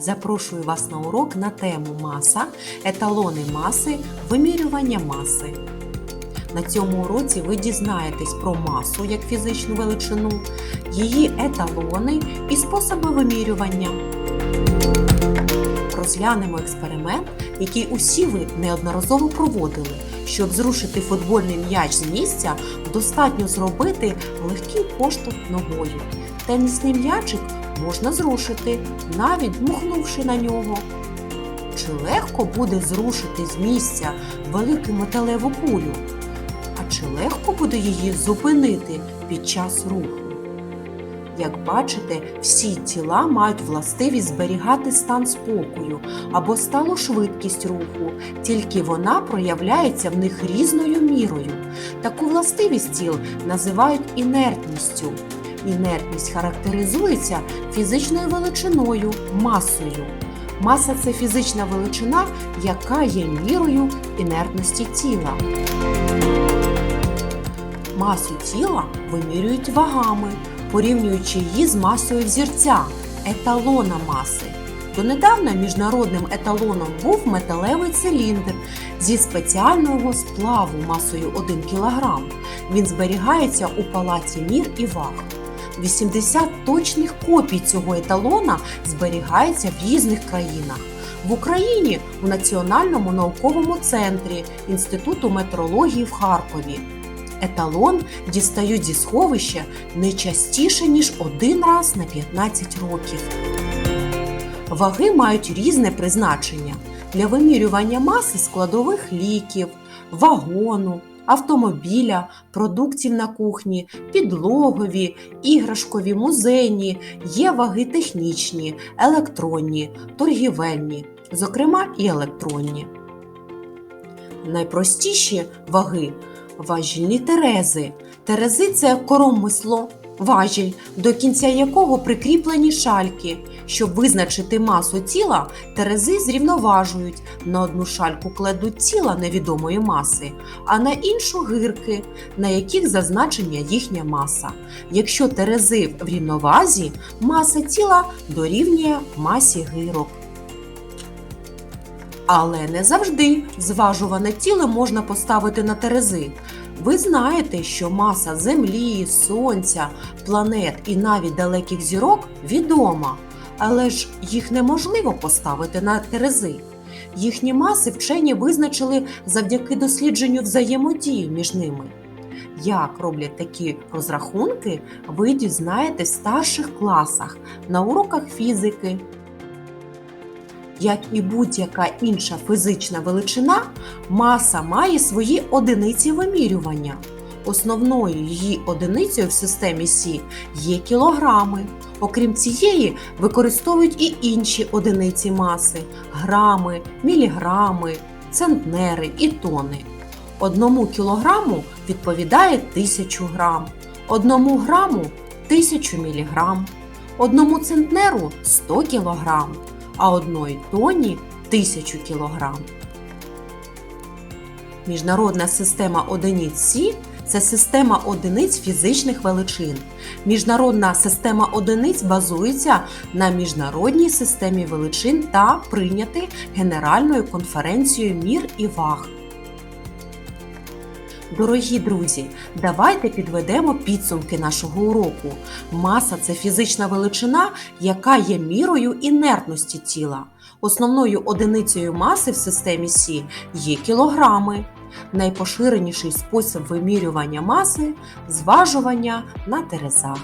Запрошую вас на урок на тему маса, еталони маси, вимірювання маси. На цьому уроці ви дізнаєтесь про масу як фізичну величину, її еталони і способи вимірювання. Розглянемо експеримент, який усі ви неодноразово проводили. Щоб зрушити футбольний м'яч з місця, достатньо зробити легкий поштовх ногою. Тенісний м'ячик можна зрушити, навіть дмухнувши на нього. Чи легко буде зрушити з місця велику металеву кулю? А чи легко буде її зупинити під час руху? Як бачите, всі тіла мають властивість зберігати стан спокою або сталу швидкість руху, тільки вона проявляється в них різною мірою. Таку властивість тіл називають інертністю. Інертність характеризується фізичною величиною, масою. Маса це фізична величина, яка є мірою інертності тіла. Масу тіла вимірюють вагами, порівнюючи її з масою взірця еталона маси. Донедавна міжнародним еталоном був металевий циліндр зі спеціального сплаву масою 1 кг. Він зберігається у палаці мір і ваг. 80 точних копій цього еталона зберігається в різних країнах. В Україні у Національному науковому центрі Інституту метрології в Харкові. Еталон дістають зі сховища не частіше, ніж один раз на 15 років. Ваги мають різне призначення для вимірювання маси складових ліків, вагону, автомобіля, продуктів на кухні, підлогові, іграшкові, музейні, є ваги технічні, електронні, торгівельні, зокрема і електронні. Найпростіші ваги важільні терези. Терези це коромисло, важіль, до кінця якого прикріплені шальки. Щоб визначити масу тіла, терези зрівноважують. На одну шальку кладуть тіла невідомої маси, а на іншу гирки, на яких зазначення їхня маса. Якщо терези в рівновазі, маса тіла дорівнює масі гирок. Але не завжди зважуване тіло можна поставити на терези. Ви знаєте, що маса Землі, Сонця, планет і навіть далеких зірок відома, але ж їх неможливо поставити на терези. Їхні маси вчені визначили завдяки дослідженню взаємодії між ними. Як роблять такі розрахунки, ви дізнаєтесь в старших класах на уроках фізики. Як і будь-яка інша фізична величина, маса має свої одиниці вимірювання. Основною її одиницею в системі Сі є кілограми. Окрім цієї, використовують і інші одиниці маси грами, міліграми, центнери і тони. Одному кілограму відповідає 1000 грам, одному граму 1000 міліграм, одному центнеру 100 кілограм а одної тоні 1000 кг. Міжнародна система одиниць Сі це система одиниць фізичних величин. Міжнародна система одиниць базується на міжнародній системі величин та прийняти Генеральною конференцією мір і ваг. Дорогі друзі, давайте підведемо підсумки нашого уроку. Маса це фізична величина, яка є мірою інертності тіла. Основною одиницею маси в системі Сі є кілограми. Найпоширеніший спосіб вимірювання маси зважування на терезах.